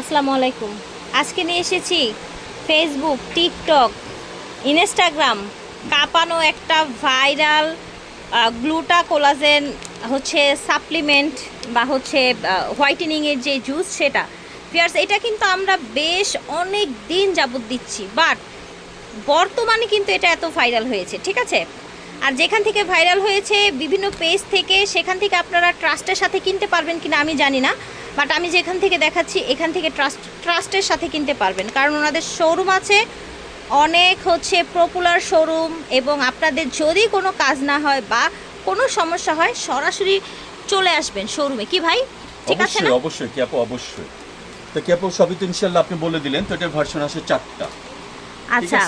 আসসালামু আলাইকুম। আজকে নিয়ে এসেছি ফেসবুক টিকটক ইনস্টাগ্রাম কাঁপানো একটা ভাইরাল গ্লুটা কোলাজেন হচ্ছে সাপ্লিমেন্ট বা হচ্ছে হোয়াইটেনিংয়ের যে জুস সেটা। পিয়ার্স এটা কিন্তু আমরা বেশ অনেক দিন যাবত দিচ্ছি বাট বর্তমানে কিন্তু এটা এত ভাইরাল হয়েছে, ঠিক আছে? আর যেখান থেকে ভাইরাল হয়েছে বিভিন্ন পেজ থেকে সেখান থেকে আপনারা ট্রাস্টের সাথে কিনতে পারবেন কিনা আমি জানি না বাট আমি যেখান থেকে দেখাচ্ছি এখান থেকে ট্রাস্ট ট্রাস্টের সাথে কিনতে পারবেন। কারণ ওনাদের শোরুম আছে অনেক হচ্ছে পপুলার শোরুম এবং আপনাদের যদি কোনো কাজ না হয় বা কোনো সমস্যা হয় সরাসরি চলে আসবেন শোরুমে কি ভাই? ঠিক আছে না? অবশ্যই কি আপু অবশ্যই। তো কি আপু সবই তো ইনশাল্লাহ আপনি বলে দিলেন তো এটার ভার্সন আসে চারটা। আচ্ছা।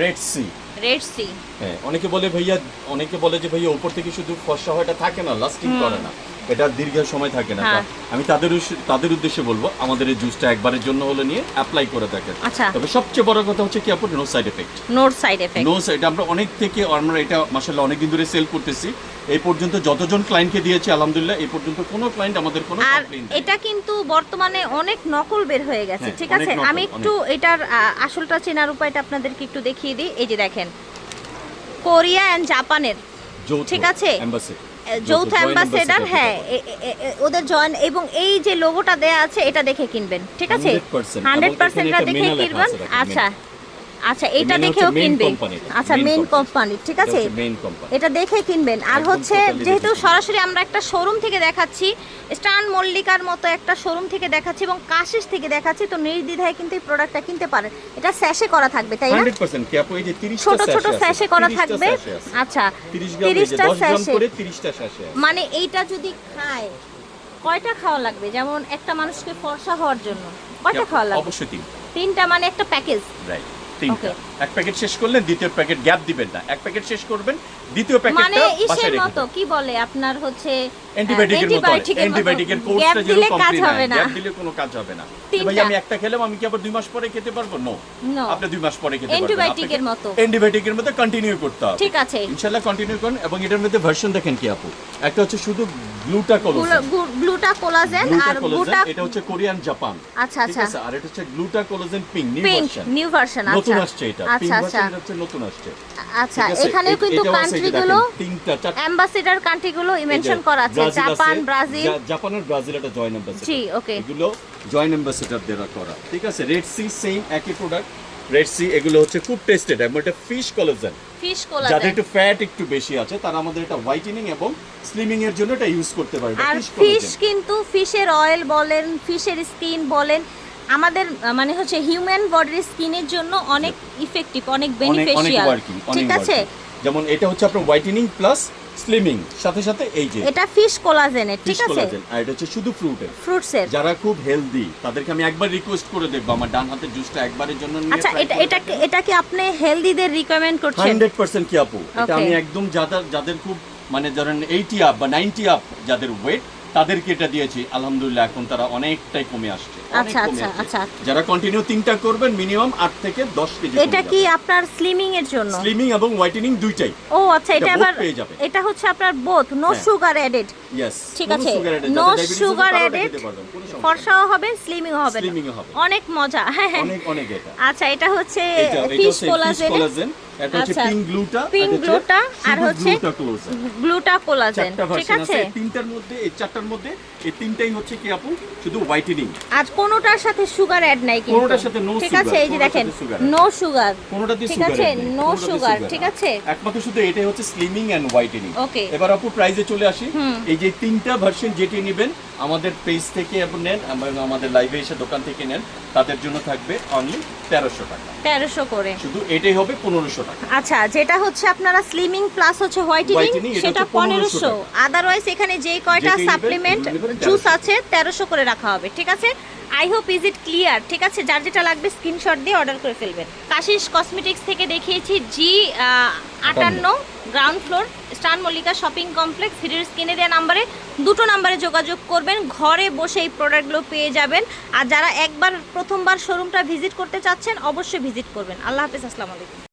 রেড সি রেড সি হ্যাঁ অনেকে বলে ভাইয়া অনেকে বলে যে ভাইয়া উপর থেকে শুধু ফর্সা হয়টা থাকে না লাস্টিং করে না। এটা দীর্ঘ সময় থাকে না। হ্যাঁ। আমি তাদের তাদের উদ্দেশ্যে বলব আমাদের এই জুসটা একবারের জন্য হলে নিয়ে অ্যাপ্লাই করে দেখেন। আচ্ছা। তবে সবচেয়ে বড় কথা হচ্ছে কি আপু no side effect not side effect no এটা আমরা অনেক থেকে আমরা এটা মাসাল্লাহ অনেকদিন ধরে সেল করতেছি। এই পর্যন্ত যতজন ক্লায়েন্টকে দিয়েছি আলহামদুলিল্লাহ এই পর্যন্ত কোনো ক্লায়েন্ট আমাদের কোনো আর এটা কিন্তু বর্তমানে অনেক নকল বের হয়ে গেছে হ্যাঁ, ঠিক আছে? আমি একটু এটার আসলটা চেনার উপায়টা আপনাদেরকে একটু দেখিয়ে দিই। এই যে দেখেন কোরিয়া অ্যান্ড জাপানের ঠিক আছে? যৌথ অ্যাম্বাসেডার হ্যাঁ ওদের জয়েন এবং এই যে লোগোটা দেয়া আছে এটা দেখে কিনবেন ঠিক আছে? হান্ড্রেড এবং পার্সেন্ট এখানে দেখে কিনবেন। আচ্ছা। আচ্ছা এটা দেখেও কিনবেন। আচ্ছা মেইন কোম্পানি ঠিক আছে। এটা দেখে কিনবেন। আর হচ্ছে যেহেতু সরাসরি আমরা একটা শোরুম থেকে দেখাচ্ছি স্টান মল্লিকার মতো একটা শোরুম থেকে দেখাচ্ছি এবং কাশিস থেকে দেখাচ্ছি তো নির্দ্বিধায় কিন্তু এই প্রোডাক্টটা কিনতে পারেন। এটা স্যাশে করা থাকবে তাই না? 100% কি আপু এই যে 30 ছোট ছোট স্যাশে করা থাকবে। আচ্ছা 30 গ্রাম এই যে 30টা 10 গ্রাম স্যাশে করে 30টা স্যাশে আছে। মানে এইটা যদি খায় কয়টা খাওয়া লাগবে? যেমন একটা মানুষকে ফর্সা হওয়ার জন্য কয়টা খাওয়া লাগবে? অবশ্যই তিনটা। মানে একটা প্যাকেজ রাইট তিনটা Okay. এক প্যাকেট শেষ করলেন দ্বিতীয় প্যাকেট গ্যাপ দিবেন না। এক প্যাকেট শেষ করবেন দ্বিতীয় মানে প্যাকেটটা ইসের বাসায় রেখে মতো কি বলে আপনার হচ্ছে অ্যান্টিবায়োটিকের মতো অ্যান্টিবায়োটিকের কোর্সটা যেরকম কমপ্লিট হবে না। গ্যাপ দিলে কোনো কাজ হবে না। ভাই আমি একটা খেলাম আমি কি আবার দুই মাস পরে খেতে পারব? নো আপনি দুই মাস পরে খেতে পারবেন। Antibiotic-এর মতো। অ্যান্টিবায়োটিকের মতো কন্টিনিউ করতে হবে। ঠিক আছে। ইনশাআল্লাহ কন্টিনিউ করুন এবং এটার মধ্যে ভার্সন দেখেন কি আপু। একটা হচ্ছে শুধু গ্লুটা কোলোজেন গ্লুটা কোলাজেন আর গ্লুটা এটা হচ্ছে কোরিয়ান জাপান আচ্ছা আচ্ছা। আর এটা হচ্ছে gluta collagen pink new version new version নতুন আচ্ছা। আসছে এটা। আচ্ছা আচ্ছা। নতুন আসছে। আচ্ছা এখানেও কিন্তু এটাও আছে, এই যে কান্ট্রিগুলো দেখেন, তিনটা চারটা অ্যাম্বাসেডার কান্ট্রিগুলো মেনশন করা আছে জাপান ব্রাজিল। জাপানের ব্রাজিল একটা জয়েন্ট অ্যাম্বাসেডর জি ওকে এগুলো জয়েন্ট অ্যাম্বাসেডর দেওয়া করা। ঠিক আছে রেড সি সেম একই প্রোডাক্ট রেড সি এগুলো হচ্ছে খুব টেস্টেড এবং এটা ফিশ কোলাজেন ফিশ যাদের একটু ফ্যাট একটু বেশি আছে তারা আমাদের এটা হোয়াইটেনিং এবং স্লিমিং এর জন্য এটা ইউজ করতে পারবে আর ফিশ ফিশ কিন্তু ফিশের অয়েল বলেন ফিশের স্কিন বলেন আমাদের মানে হচ্ছে হিউম্যান বডির স্কিনের জন্য অনেক ইফেক্টিভ অনেক বেনিফিশিয়াল ঠিক আছে? যেমন এটা হচ্ছে আপনার হোয়াইটেনিং প্লাস স্লিমিং সাথে সাথে এই যে এটা ফিশ কোলাজেনের ঠিক আছে? কোলাজেন আর এটা হচ্ছে শুধু ফ্রুটের ফ্রুটসের যারা খুব হেলদি তাদেরকে আমি একবার রিকোয়েস্ট করে দেখব আমার ডান হাতের জুসটা একবারের জন্য নিয়ে আচ্ছা এটা এটা এটা কি আপনি হেলদিদের রিকমেন্ড করছেন? হান্ড্রেড পার্সেন্ট কি আপু? এটা আমি একদম যাদের যাদের খুব মানে ধরেন এইটি আপ বা নাইনটি আপ যাদের ওয়েট তাদেরকে এটা দিয়েছি আলহামদুলিল্লাহ এখন তারা অনেকটাই কমে আসছে আচ্ছা, আচ্ছা, আচ্ছা। যারা কন্টিনিউ তিনটা করবেন মিনিমাম আট থেকে দশ কেজি এটা কি আপনার স্লিমিং এর জন্য? স্লিমিং এবং হোয়াইটেনিং দুইটাই। ও আচ্ছা এটা আবার। এটা হচ্ছে আপনার both no. Sugar added yes ঠিক আছে। নো সুগার অ্যাডেড ফর্সাও হবে স্লিমিংও হবে। অনেক মজা। হ্যাঁ হ্যাঁ। অনেক অনেক এটা। আচ্ছা এটা হচ্ছে ফিশ কোলাজেন এটা হচ্ছে আচ্ছা। পিঙ্ক গ্লুটা Pink gluta আর হচ্ছে গ্লুটা কোলাজেন গ্লুটা ঠিক আছে তিনটার মধ্যে এই চারটার মধ্যে এই তিনটাই হচ্ছে কি আপু শুধু হোয়াইটেনিং আজ কোনোটার সাথে সুগার অ্যাড নাই কিন্তু। কোনোটার সাথে no ঠিক আছে এই যে দেখেন নো সুগার কোনোটাতে ঠিক আছে নো সুগার ঠিক আছে? একমাত্র শুধু এটাই হচ্ছে স্লিমিং এন্ড হোয়াইটেনিং Okay. এবার আপু প্রাইজে চলে আসি। এই যে তিনটা ভার্সন যেটি নেবেন আমাদের পেজ থেকে আপনি নেন এবং আমাদের লাইভে এসে দোকান থেকে নেন তাদের জন্য থাকবে অনলি তেরোশো টাকা। তেরোশো করে। শুধু এটাই হবে পনেরোশো টাকা। আচ্ছা যেটা হচ্ছে আপনারা স্লিমিং প্লাস হচ্ছে হোয়াইটেনিং সেটা পনেরোশো আদারওয়াইজ এখানে যে কয়টা সাপ্লিমেন্ট জুস আছে তেরোশো করে রাখা হবে ঠিক আছে? I hope is it clear. ঠিক আছে যার যেটা লাগবে স্ক্রিনশট দিয়ে অর্ডার করে ফেলবেন। কাশিস কসমেটিক্স থেকে দেখিয়েছি জি আটান্ন। গ্রাউন্ড ফ্লোর স্টান মল্লিকা শপিং কমপ্লেক্স ভিডিওর স্ক্রিনে দেওয়া নাম্বারে দুটো নাম্বারে যোগাযোগ করবেন। ঘরে বসে এই প্রোডাক্টগুলো পেয়ে যাবেন। আর যারা একবার প্রথমবার শোরুমটা ভিজিট করতে চাচ্ছেন অবশ্যই ভিজিট করবেন। আল্লাহ হাফিজ আসসালামু আলাইকুম।